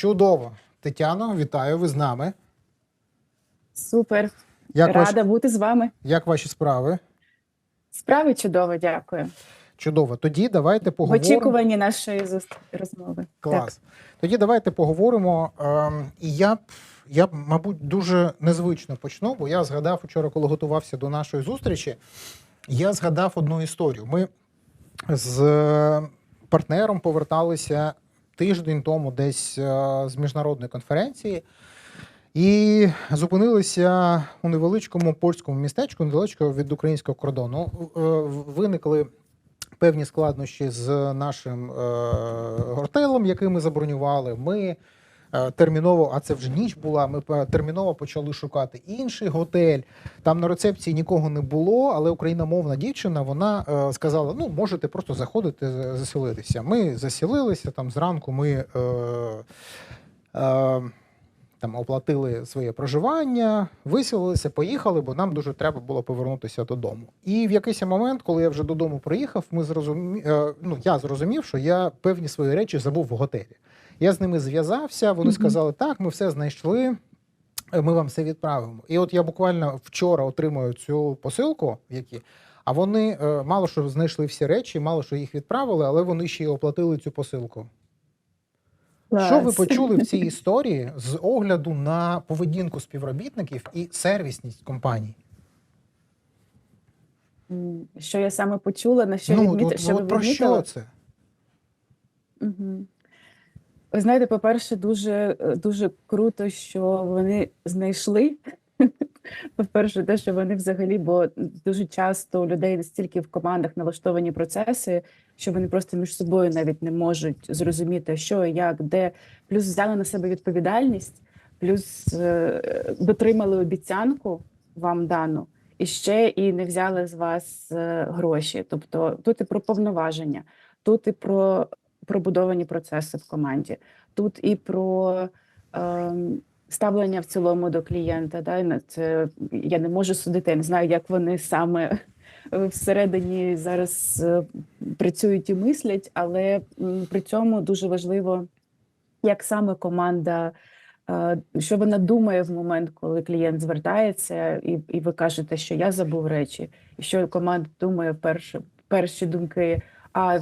Чудово! Тетяно, вітаю, ви з нами. Супер, Як, рада ваші, бути з вами. як ваші справи? Справи чудово, дякую. Чудово. Тоді давайте В поговоримо. очікуванні нашої розмови. Клас. Тоді давайте поговоримо. Ем, і я б, я мабуть, дуже незвично почну, бо я згадав вчора, коли готувався до нашої зустрічі, я згадав одну історію. Ми з е, партнером поверталися тиждень тому десь е, з міжнародної конференції. І зупинилися у невеличкому польському містечку, недалечко від українського кордону. Е, Виникли певні складнощі з нашим е, готелем, який ми забронювали. Ми терміново, а це вже ніч була. Ми е, терміново почали шукати інший готель. Там на рецепції нікого не було, але україномовна дівчина вона е, сказала: ну, можете просто заходити, заселитися. Ми засілилися там зранку. Ми. Е, е, там оплатили своє проживання, виселилися, поїхали, бо нам дуже треба було повернутися додому. І в якийсь момент, коли я вже додому приїхав, ми зрозумі... е, ну, я зрозумів, що я певні свої речі забув в готелі. Я з ними зв'язався. Вони сказали: так, ми все знайшли. е, Ми вам все відправимо. І от я буквально вчора отримую цю посилку, які. А вони е, мало що знайшли всі речі, мало що їх відправили, але вони ще й оплатили цю посилку. Що ви почули в цій історії з огляду на поведінку співробітників і сервісність компаній? Що я саме почула, на що ну, відміт... от, що ви от про відмітили? що це? Угу. Ви знаєте, по-перше, дуже, е, дуже круто, що вони знайшли. По-перше, те, що вони взагалі, бо дуже часто у людей настільки в командах налаштовані процеси, що вони просто між собою навіть не можуть зрозуміти, що, як, де. Плюс взяли на себе відповідальність, плюс е, дотримали обіцянку вам дану, і ще і не взяли з вас е, гроші. Тобто тут і про повноваження, тут і про пробудовані процеси в команді, тут і про ем, ставлення в цілому до клієнта. Да? Це я не можу судити, я не знаю, як вони саме е, всередині зараз е, працюють і мислять, але при цьому дуже важливо, як саме команда. е, Що вона думає в момент, коли клієнт звертається, і, і ви кажете, що я забув речі, і що команда думає перші, перші думки, а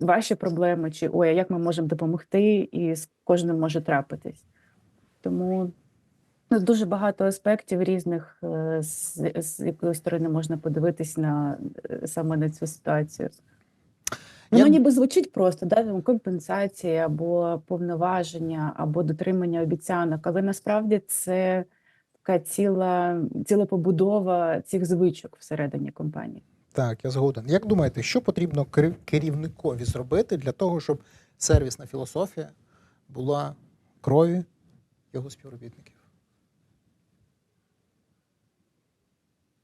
ваші проблеми, чи ой, а як ми можемо допомогти, і з кожним може трапитись. Тому ну, дуже багато аспектів різних, е, з, з якої сторони можна подивитись на е, саме на цю ситуацію. Воно Я- ніби звучить просто, да, там, компенсація або повноваження, або дотримання обіцянок, але насправді це така ціла, ціла побудова цих звичок всередині компанії. Так, я згоден. Як думаєте, що потрібно керівникові зробити для того, щоб сервісна філософія була крові його співробітників?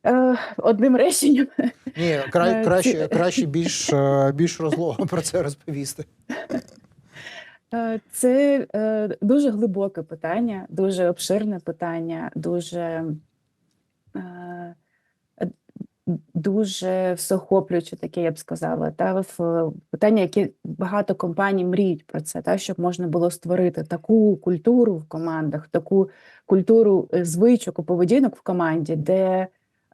Е, одним реченням Ні, кра... Е, краще, краще більш, е, більш розлого про це розповісти. Це дуже глибоке питання, дуже обширне питання, дуже, дуже всеохоплююче таке, я б сказала. Та в питання, яке багато компаній мріють про це, та щоб можна було створити таку культуру в командах, таку культуру е, звичок, поведінок в команді, де,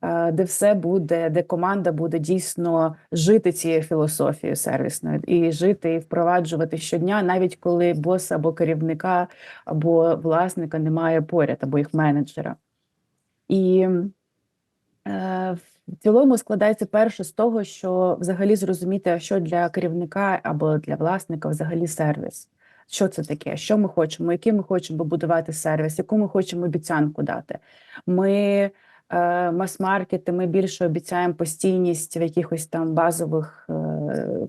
е, де все буде, де команда буде дійсно жити цією філософією сервісною і жити і впроваджувати щодня, навіть коли боса або керівника, або власника немає поряд, або їх менеджера. І е, в цілому складається перше з того, що взагалі зрозуміти, що для керівника або для власника взагалі сервіс. Що це таке? Що ми хочемо? Який ми хочемо будувати сервіс, яку ми хочемо обіцянку дати? Ми е, мас-маркети, ми більше обіцяємо постійність в якихось там базових, е,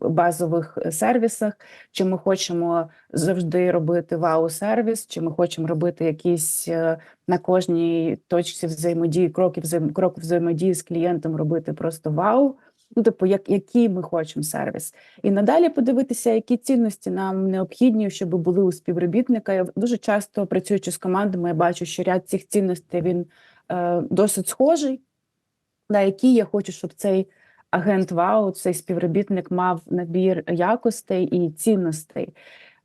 базових сервісах, чи ми хочемо завжди робити вау-сервіс, чи ми хочемо робити якісь е, на кожній точці взаємодії, кроки взаєм, крок взаємодії з клієнтом робити просто вау. Ну, типу, як, який ми хочемо сервіс, і надалі подивитися, які цінності нам необхідні, щоб були у співробітника. Я дуже часто працюючи з командами, я бачу, що ряд цих цінностей він е, досить схожий, на які я хочу, щоб цей агент ВАУ, цей співробітник мав набір якостей і цінностей.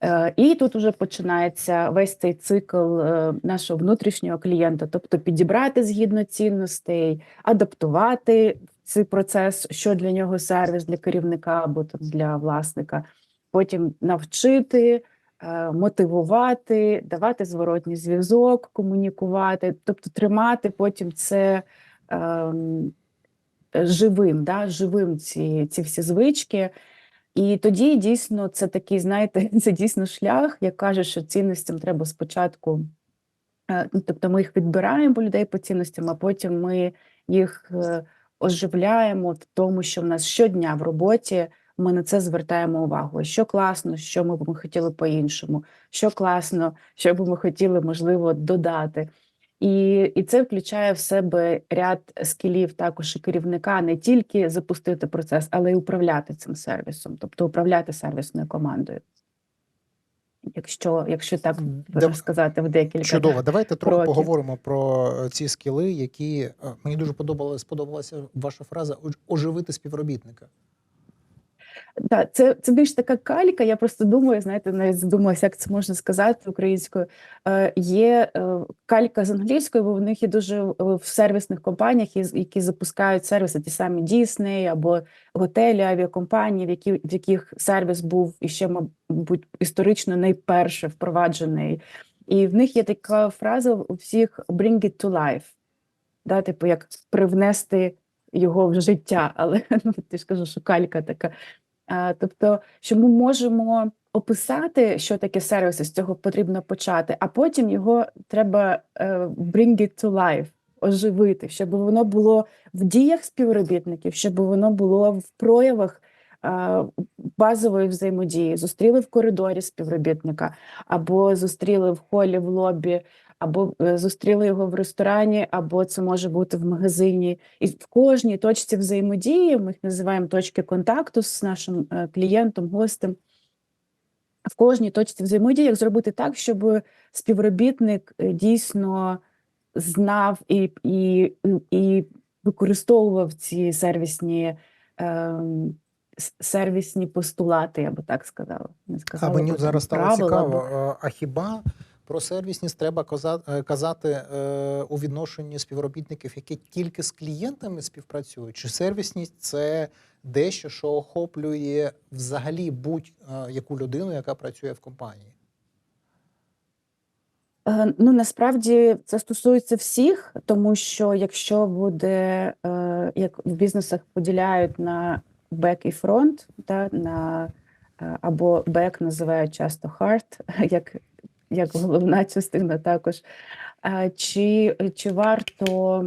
Е, І тут уже починається весь цей цикл е, нашого внутрішнього клієнта, тобто підібрати згідно цінностей, адаптувати цей процес, що для нього сервіс для керівника або там для власника, потім навчити, е, мотивувати, давати зворотній зв'язок, комунікувати, тобто тримати потім це ем, живим, да, живим ці, ці всі звички. І тоді дійсно це такий, знаєте, це дійсно шлях, як каже, що цінностям треба спочатку. е, ну, Тобто ми їх відбираємо людей по цінностям, а потім ми їх е, оживляємо в тому, що в нас щодня в роботі ми на це звертаємо увагу. Що класно, що ми б ми хотіли по-іншому, що класно, що б ми хотіли, можливо, додати. І, і це включає в себе ряд скілів також і керівника не тільки запустити процес, але й управляти цим сервісом, тобто управляти сервісною командою. Якщо, якщо так Дав- сказати в декілька Чудово. Давайте трохи кроків. поговоримо про ці скіли, які е, мені дуже подобалася, сподобалася ваша фраза оживити співробітника. Так, це, це більш така калька. Я просто думаю, знаєте, навіть задумалася, як це можна сказати українською. Е, є е, калька з англійською, бо в них є дуже е, в сервісних компаніях, які запускають сервіси, ті самі Disney або готелі, авіакомпанії, в, які, в яких сервіс був і ще, мабуть, історично найперше впроваджений. І в них є така фраза у всіх «bring it to life», да, типу, як привнести його в життя, але ну, ти ж кажу, що калька така. А, Тобто, що ми можемо описати, що таке сервіс, і з цього потрібно почати, а потім його треба е, bring it to life, оживити, щоб воно було в діях співробітників, щоб воно було в проявах е, базової взаємодії. Зустріли в коридорі співробітника, або зустріли в холі, в лобі, або е, зустріли його в ресторані, або це може бути в магазині. І в кожній точці взаємодії, ми їх називаємо точки контакту з нашим е, клієнтом, гостем. В кожній точці взаємодії, як зробити так, щоб співробітник е, дійсно знав і, і, і використовував ці сервісні, ем, сервісні постулати, я би так сказала. Не А мені зараз стало правила, цікаво. бо- е, А хіба про сервісність треба е, казати е, у відношенні співробітників, які тільки з клієнтами співпрацюють? Чи сервісність це дещо, що охоплює взагалі будь-яку людину, яка працює в компанії? Е, Ну, насправді це стосується всіх, тому що якщо буде, е, як в бізнесах поділяють на бек і фронт, та, на, е, або бек називають часто hard, як, як головна частина також. Чи, чи варто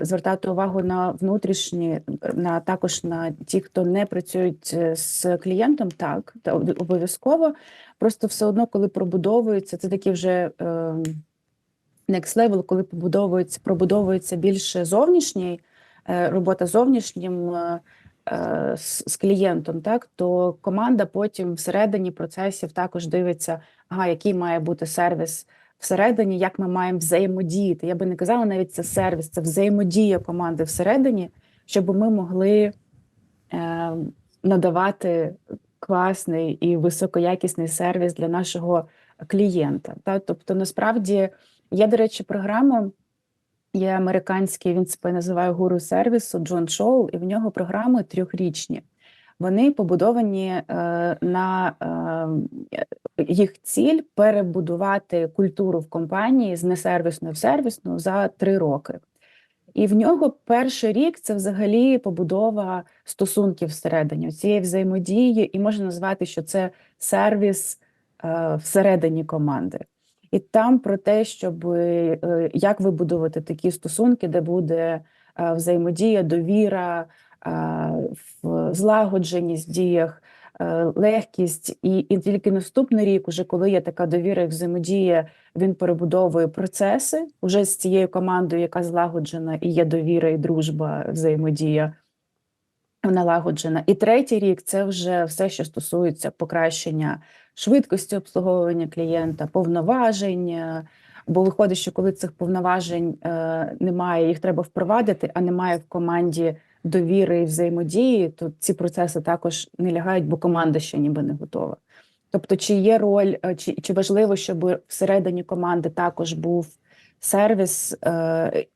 звертати увагу на внутрішні, на також на ті, хто не працюють е, з клієнтом? Так, та обов'язково. Просто все одно, коли пробудовується, це такі вже е, next level, коли побудовується, пробудовується більше зовнішній е, робота зовнішнім з, клієнтом, так то команда потім всередині процесів також дивиться, який має бути сервіс всередині, як ми маємо взаємодіяти. Я би не казала навіть це сервіс, це взаємодія команди всередині, щоб ми могли е, надавати класний і високоякісний сервіс для нашого клієнта. Та? Тобто, насправді, є, до речі, програма, є американський, він себе називає гуру сервісу Джон Шоу, і в нього програми трьохрічні. Вони побудовані е, на е, їх ціль перебудувати культуру в компанії з несервісної в сервісну за три роки. І в нього перший рік це взагалі побудова стосунків всередині цієї взаємодії, і можна назвати, що це сервіс е, всередині команди. І там про те, щоб як вибудувати такі стосунки, де буде взаємодія, довіра, в- злагодженість в діях, е, легкість, і, і тільки наступний рік, уже коли є така довіра і взаємодія, він перебудовує процеси уже з цією командою, яка злагоджена, і є довіра і дружба, взаємодія налагоджена. І третій рік це вже все, що стосується покращення швидкості обслуговування клієнта, повноважень. е, Бо виходить, що коли цих повноважень е, немає, їх треба впровадити, а немає в команді довіри і взаємодії, то ці процеси також не лягають, бо команда ще ніби не готова. Тобто, чи є роль, е, чи, чи важливо, щоб всередині команди також був сервіс? Е,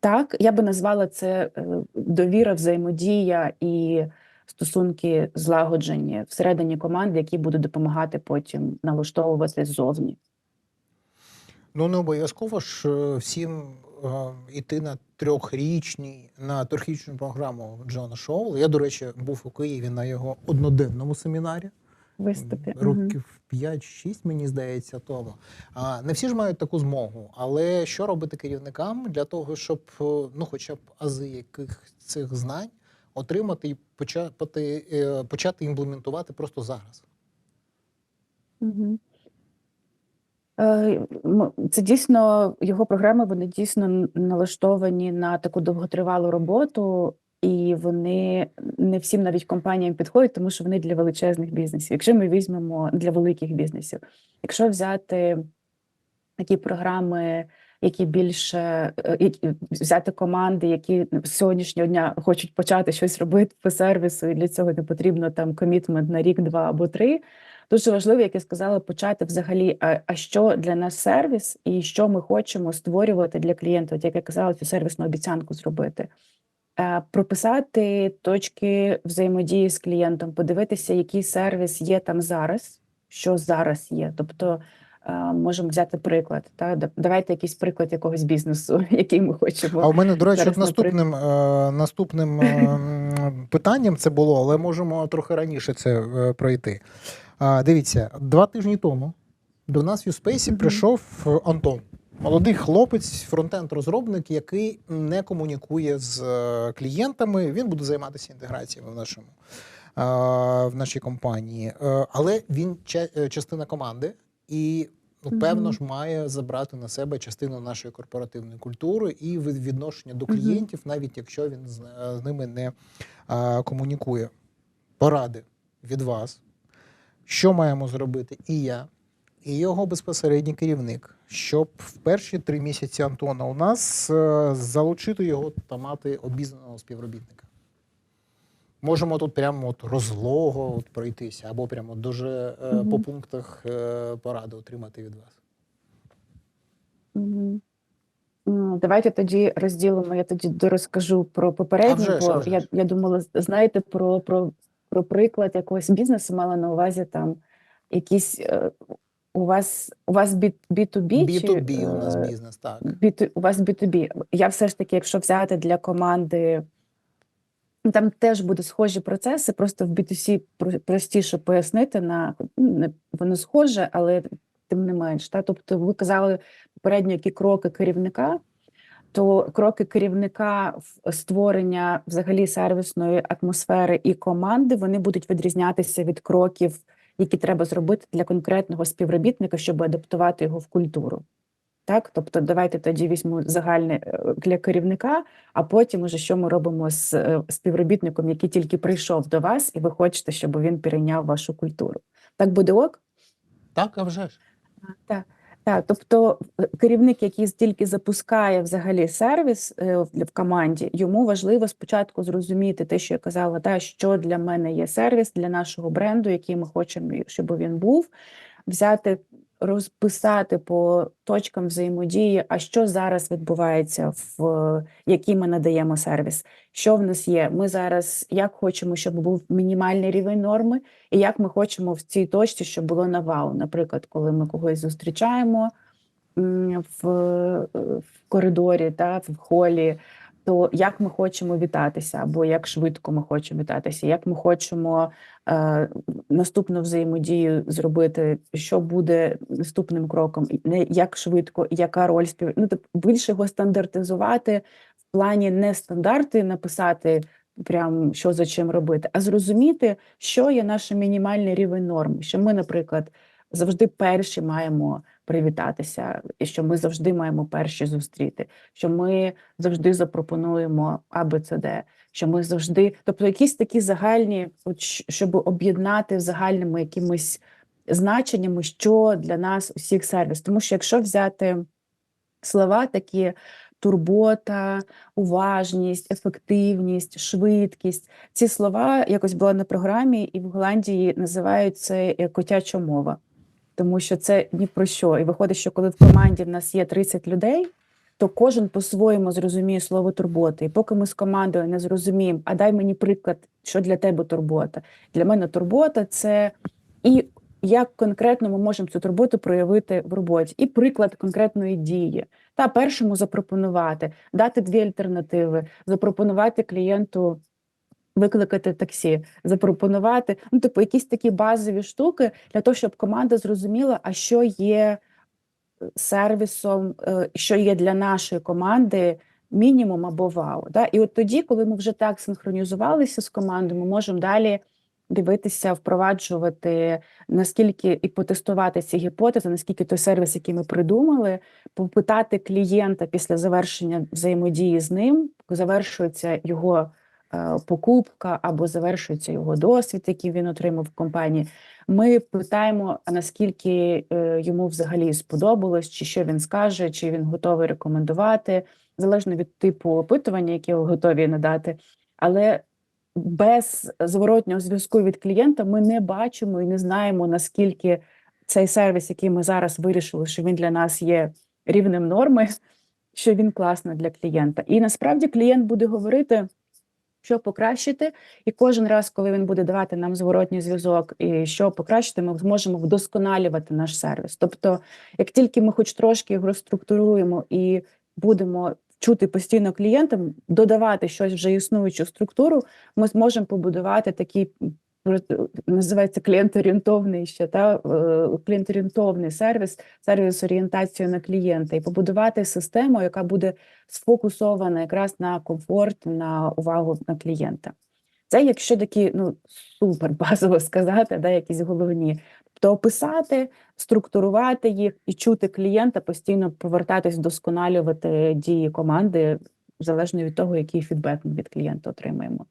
Так, я би назвала це е, довіра, взаємодія і стосунки злагоджені всередині команди, які будуть допомагати потім налаштовувати ззовні. Ну, не обов'язково ж всім йти на трьохрічні, на трьохрічну програму Джона Шоу. Я, до речі, був у Києві на його одноденному семінарі. Виступи. Років 5-6, мені здається, тому. А, не всі ж мають таку змогу. Але що робити керівникам для того, щоб е, ну, хоча б ази яких цих знань отримати і почати, е, почати імплементувати просто зараз? Мгм. Е, Це дійсно його програми, вони дійсно налаштовані на таку довготривалу роботу, і вони не всім навіть компаніям підходять, тому що вони для величезних бізнесів. Якщо ми візьмемо для великих бізнесів, якщо взяти такі програми, які більше е, взяти команди, які з сьогоднішнього дня хочуть почати щось робити по сервісу, і для цього не потрібно там комітмент на рік, два або три. Дуже важливо, як я сказала, почати взагалі, а, а що для нас сервіс, і що ми хочемо створювати для клієнта, От як я казала, цю сервісну обіцянку зробити. Е, Прописати точки взаємодії з клієнтом, подивитися, який сервіс є там зараз, що зараз є. Тобто е, можемо взяти приклад. Та Да- давайте якийсь приклад якогось бізнесу, який ми хочемо. А у мене, до речі, Зараз, наступним, е, наступним питанням це було, але можемо трохи раніше це е, пройти. Дивіться, два тижні тому до нас в Юспейсі прийшов е, Антон. Молодий хлопець, фронтенд-розробник, який не комунікує з е, клієнтами. Він буде займатися інтеграціями в нашому в нашій компанії. Але він частина команди, і ну, певно ж має забрати на себе частину нашої корпоративної культури і відношення до клієнтів, навіть якщо він з, е, з ними не е, комунікує. Поради від вас, що маємо зробити? І я, і його безпосередній керівник, щоб в перші три місяці Антона у нас е, залучити його та мати обізнаного співробітника. Можемо тут прямо от розлого от пройтися, або прямо дуже е, по пунктах е, поради отримати від вас. Ну, Давайте тоді розділимо. Я тоді дорозкажу про попередню, вже а бо вже я, я думала, знаєте, про, про, про приклад якогось бізнесу мала на увазі там якісь е, у вас у вас B, B2B, B2B чи, у нас е, бізнес, так. B2, у вас B2B. Я все ж таки, якщо взяти для команди, там теж будуть схожі процеси, просто в B2C простіше пояснити на ну, воно схоже, але тим не менш. Та? Тобто, ви казали попередньо, які кроки керівника, то кроки керівника в створення взагалі сервісної атмосфери і команди вони будуть відрізнятися від кроків, які треба зробити для конкретного співробітника, щоб адаптувати його в культуру. Так, тобто, давайте тоді візьму загальне е, для керівника, а потім уже що ми робимо з е, співробітником, який тільки прийшов до вас, і ви хочете, щоб він перейняв вашу культуру. Так буде ок? Так, а вже ж. Так, так, тобто е, керівник, який тільки запускає взагалі сервіс в команді, йому важливо спочатку зрозуміти те, що я казала, та що для мене є сервіс для нашого бренду, який ми хочемо, щоб він був, взяти, розписати по точкам взаємодії, а що зараз відбувається, в який ми надаємо сервіс, що в нас є. Ми зараз як хочемо, щоб був мінімальний рівень норми, і як ми хочемо в цій точці, щоб було на вау. Наприклад, коли ми когось зустрічаємо в, в коридорі та в холі, то як ми хочемо вітатися, або як швидко ми хочемо вітатися, як ми хочемо е, наступну взаємодію зробити, що буде наступним кроком, не як швидко, яка роль спів... ну, тобто більше його стандартизувати в плані не стандарти написати прям що за чим робити, а зрозуміти, що є наш мінімальний рівень норм. Що ми, наприклад, завжди перші маємо привітатися, і що ми завжди маємо перші зустріти, що ми завжди запропонуємо АБЦД, що ми завжди, тобто якісь такі загальні, щоб об'єднати загальними якимись значеннями, що для нас усіх сервіс. Тому що якщо взяти слова такі турбота, уважність, ефективність, швидкість. Ці слова якось були на програмі, і в Голландії називають це котяча мова, тому що це ні про що. І виходить, що коли в команді в нас є 30 людей, то кожен по-своєму зрозуміє слово турбота. І поки ми з командою не зрозуміємо, а дай мені приклад, що для тебе турбота. Для мене турбота це і як конкретно ми можемо цю турботу проявити в роботі, і приклад конкретної дії. Та першому запропонувати, дати дві альтернативи, запропонувати клієнту викликати таксі, запропонувати ну, типу, якісь такі базові штуки для того, щоб команда зрозуміла, а що є сервісом, е, що є для нашої команди мінімум або вау. Да? І от тоді, коли ми вже так синхронізувалися з командою, ми можемо далі дивитися, впроваджувати наскільки і потестувати ці гіпотези, наскільки той сервіс, який ми придумали, попитати клієнта після завершення взаємодії з ним, завершується його е, покупка або завершується його досвід, який він отримав в компанії. Ми питаємо, наскільки е, йому взагалі сподобалось, чи що він скаже, чи він готовий рекомендувати, залежно від типу опитування, яке готові надати. Але без зворотнього зв'язку від клієнта ми не бачимо і не знаємо, наскільки цей сервіс, який ми зараз вирішили, що він для нас є рівнем норми, що він класно для клієнта. І насправді клієнт буде говорити, що покращити, і кожен раз, коли він буде давати нам зворотній зв'язок, і що покращити, ми зможемо вдосконалювати наш сервіс. Тобто, як тільки ми хоч трошки його структуруємо і будемо чути постійно клієнтам, додавати щось вже існуючу структуру, ми зможемо побудувати такий називається клієнт-орієнтовний ще та е, клієнт-орієнтовний сервіс, сервіс орієнтацію на клієнта, і побудувати систему, яка буде сфокусована якраз на комфорт, на увагу на клієнта. Це якщо такі ну супер базово сказати, да, якісь головні. Тобто описати, структурувати їх і чути клієнта, постійно повертатись, вдосконалювати дії команди, залежно від того, який фідбек ми від клієнта отримаємо.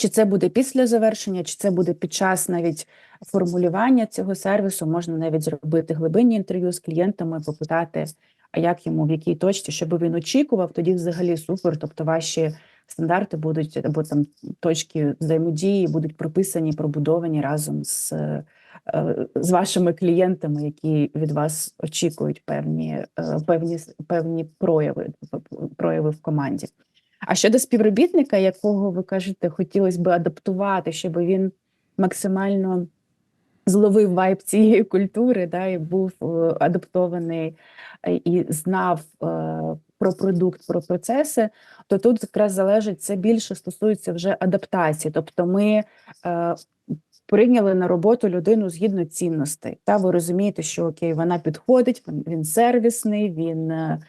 Чи це буде після завершення, чи це буде під час навіть формулювання цього сервісу, можна навіть зробити глибинні інтерв'ю з клієнтами, попитати, а як йому в якій точці, щоб він очікував, тоді взагалі супер. Тобто ваші стандарти будуть або там точки взаємодії будуть прописані, пробудовані разом з, е, з вашими клієнтами, які від вас очікують певні, е, певні, певні прояви, прояви в команді. А щодо співробітника, якого ви кажете, хотілося б адаптувати, щоб він максимально зловив вайб цієї культури, да, і був е, адаптований е, і знав е, про продукт, про процеси, то тут якраз залежить це більше стосується вже адаптації. Тобто, ми прийняли на роботу людину згідно цінностей. Та ви розумієте, що окей, вона підходить, він, сервісний, він е,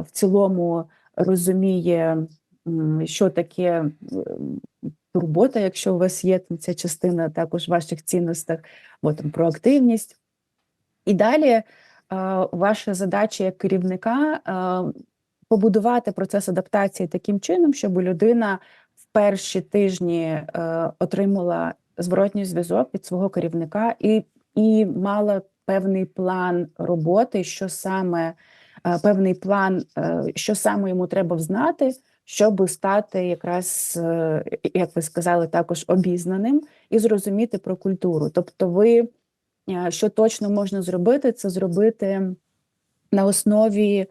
в цілому розуміє, що таке м, турбота, якщо у вас є там ця частина також ваших цінностях, бо там проактивність. І далі е, ваша задача як керівника е, побудувати процес адаптації таким чином, щоб людина в перші тижні е, отримала зворотній зв'язок від свого керівника і, і мала певний план роботи, що саме е, певний план, е, що саме йому треба взнати, щоб стати якраз, е, як ви сказали, також обізнаним і зрозуміти про культуру. Тобто, ви е, що точно можна зробити, це зробити на основі е,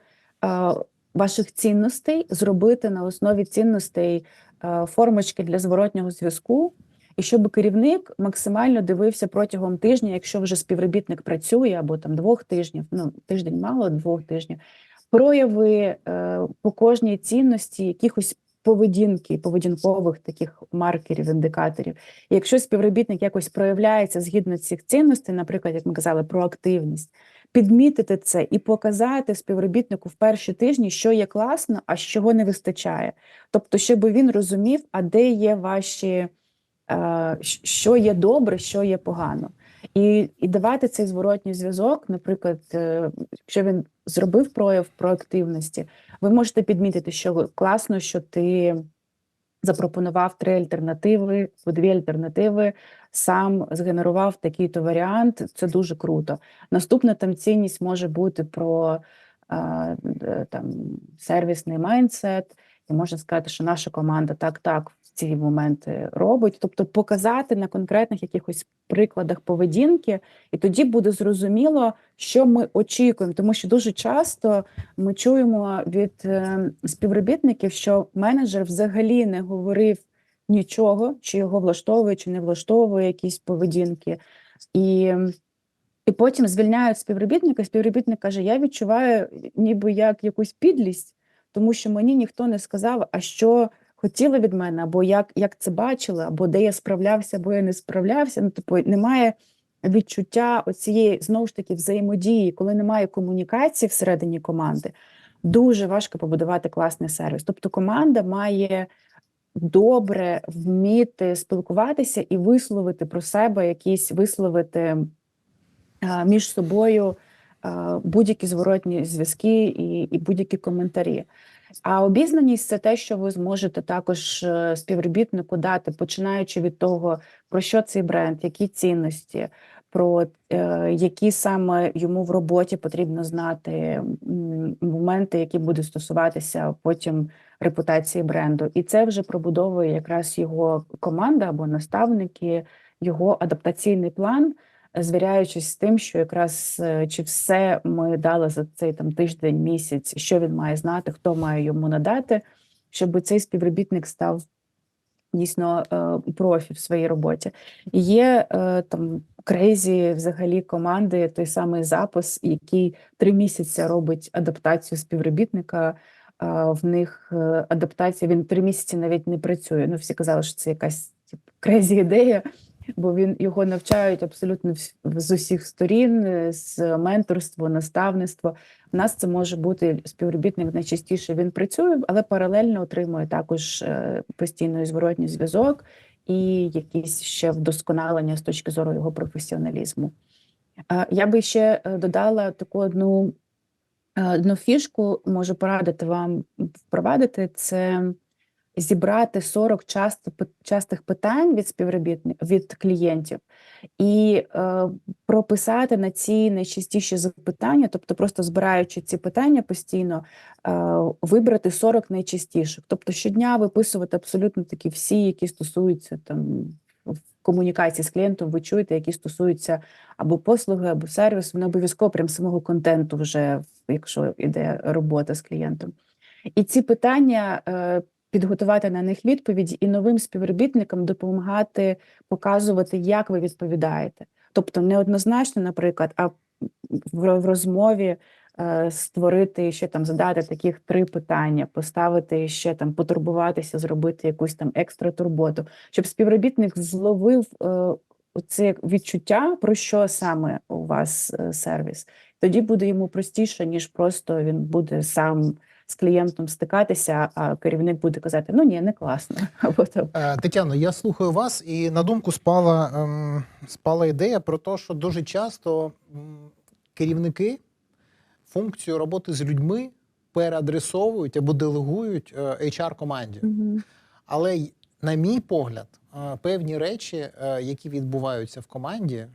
ваших цінностей, зробити на основі цінностей е, формочки для зворотнього зв'язку. І щоб керівник максимально дивився протягом тижня, якщо вже співробітник працює або там двох тижнів, ну тиждень мало, двох тижнів, прояви е, по кожній цінності якихось поведінки, поведінкових таких маркерів, індикаторів. І якщо співробітник якось проявляється згідно цих цінностей, наприклад, як ми казали, проактивність, підмітити це і показати співробітнику в перші тижні, що є класно, а чого не вистачає. Тобто, щоб він розумів, а де є ваші, що є добре, що є погано. І, і давати цей зворотній зв'язок, наприклад, е, якщо він зробив прояв проактивності, ви можете підмітити, що класно, що ти запропонував три альтернативи, дві альтернативи, сам згенерував такий-то варіант. Це дуже круто. Наступна там цінність може бути про там сервісний майндсет, і можна сказати, що наша команда так так ці моменти робить. Тобто показати на конкретних якихось прикладах поведінки, і тоді буде зрозуміло, що ми очікуємо, тому що дуже часто ми чуємо від е, співробітників, що менеджер взагалі не говорив нічого, чи його влаштовує, чи не влаштовує якісь поведінки. І, і потім звільняють співробітника. Співробітник каже: Я відчуваю ніби як якусь підлість, тому що мені ніхто не сказав, а що хотіли від мене, або як, як це бачили, або де я справлявся, або я не справлявся. Ну, типу, немає відчуття оцієї знову ж таки взаємодії, коли немає комунікації всередині команди. Дуже важко побудувати класний сервіс. Тобто команда має добре вміти спілкуватися і висловити про себе якісь висловити між собою будь-які зворотні зв'язки і, і будь-які коментарі. А обізнаність це те, що ви зможете також е, співробітнику дати, починаючи від того, про що цей бренд, які цінності, про е, які саме йому в роботі потрібно знати моменти, які будуть стосуватися потім репутації бренду. І це вже пробудовує якраз його команда або наставники, його адаптаційний план, звіряючись з тим, що якраз е, чи все ми дали за цей там тиждень, місяць, що він має знати, хто має йому надати, щоб цей співробітник став дійсно е, профі в своїй роботі. Є е, там крейзі взагалі команди, той самий запис, який три місяці робить адаптацію співробітника. В них адаптація він три місяці навіть не працює. Ну всі казали, що це якась типу, крезі ідея, бо він його навчають абсолютно з усіх сторін, е, з менторства, наставництва. У нас це може бути співробітник найчастіше він працює, але паралельно отримує також е, постійний зворотній зв'язок і якісь ще вдосконалення з точки зору його професіоналізму. Я би ще е, додала таку одну Одну фішку можу порадити вам впровадити це зібрати 40 часто, частих питань від співробітників від клієнтів і е, прописати на ці найчастіші запитання, тобто просто збираючи ці питання постійно, е, вибрати 40 найчастіших. Тобто щодня виписувати абсолютно такі всі, які стосуються там комунікації з клієнтом, ви чуєте, які стосуються або послуги, або сервісу, не обов'язково прям самого контенту, вже якщо йде робота з клієнтом. І ці питання е, підготувати на них відповіді і новим співробітникам допомагати показувати, як ви відповідаєте. Тобто неоднозначно, наприклад, а в, розмові е, створити ще там задати таких три питання, поставити ще там потурбуватися, зробити якусь там екстра турботу, щоб співробітник зловив е, це відчуття, про що саме у вас е, сервіс. Тоді буде йому простіше, ніж просто він буде сам з клієнтом стикатися, а керівник буде казати: ну ні, не класно. Або там Е, Тетяно, я слухаю вас, і на думку спала, ем, спала ідея про те, що дуже часто керівники функцію роботи з людьми переадресовують або делегують е, HR-команді. Мгм. Але й, на мій погляд, е, певні речі, е, які відбуваються в команді е,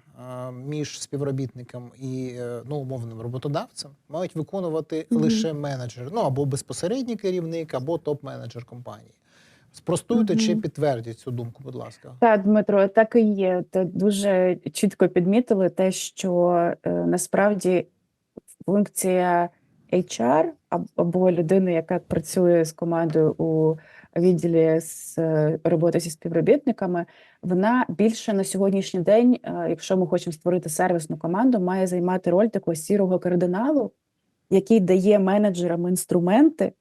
між співробітником і ну, умовним роботодавцем, мають виконувати Мгм. лише менеджер, ну або безпосередній керівник, або топ-менеджер компанії. Спростуйте чи Мгм. підтвердіть цю думку, будь ласка. Так, Дмитро, так і є. Ти дуже чітко підмітили те, що е, насправді функція HR або людини, яка працює з командою у відділі з е, роботи зі співробітниками, вона більше на сьогоднішній день, е, якщо ми хочемо створити сервісну команду, має займати роль такого сірого кардиналу, який дає менеджерам інструменти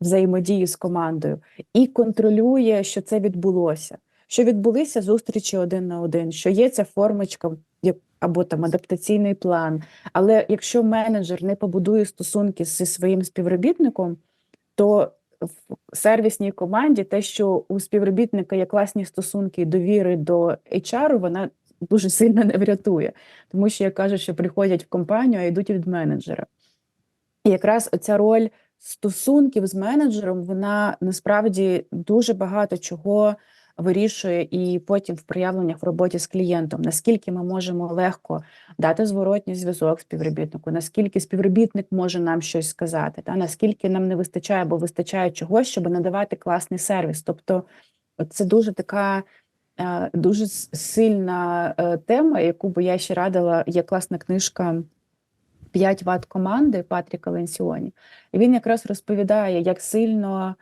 взаємодії з командою і контролює, що це відбулося. Що відбулися зустрічі один на один, що є ця формочка або там адаптаційний план. Але якщо менеджер не побудує стосунки зі своїм співробітником, то в сервісній команді те, що у співробітника є класні стосунки довіри до HR, вона дуже сильно не врятує, тому що я кажу, що приходять в компанію, а йдуть від менеджера. І якраз оця роль стосунків з менеджером, вона насправді дуже багато чого вирішує і потім в проявленнях в роботі з клієнтом, наскільки ми можемо легко дати зворотній зв'язок співробітнику, наскільки співробітник може нам щось сказати, та наскільки нам не вистачає або вистачає чогось, щоб надавати класний сервіс. Тобто, це дуже така. е, Дуже сильна е, тема, яку би я ще радила. Є класна книжка «5 ват команди Патріка Ленсіоні. І він якраз розповідає, як сильно,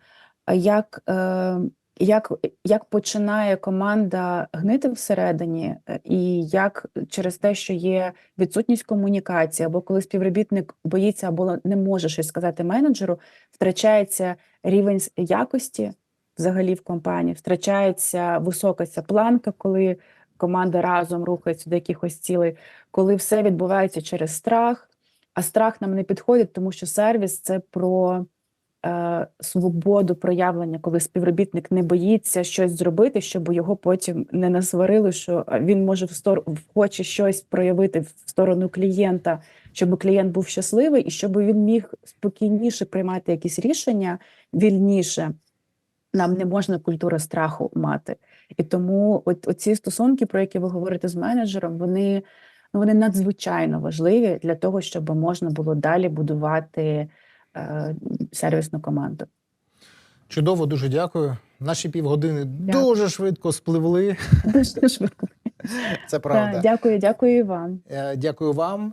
як, е, як, як починає команда гнити всередині, е, і як через те, що є відсутність комунікації, або коли співробітник боїться або не може щось сказати менеджеру, втрачається рівень якості взагалі в компанії, втрачається висока ця планка, коли команда разом рухається до якихось цілей, коли все відбувається через страх. А страх нам не підходить, тому що сервіс це про свободу проявлення, коли співробітник не боїться щось зробити, щоб його потім не насварили, що е, він може в стор... хоче щось проявити в сторону клієнта, щоб клієнт був щасливий і щоб він міг спокійніше приймати якісь рішення вільніше. Нам не можна культуру страху мати. І тому от оці стосунки, про які ви говорите з менеджером, вони, ну, вони надзвичайно важливі для того, щоб можна було далі будувати е, сервісну команду. Чудово, дуже дякую. Наші півгодини Дякую. дуже швидко спливли. Дуже швидко. Це правда. Дякую, дякую і вам. Е, Дякую вам.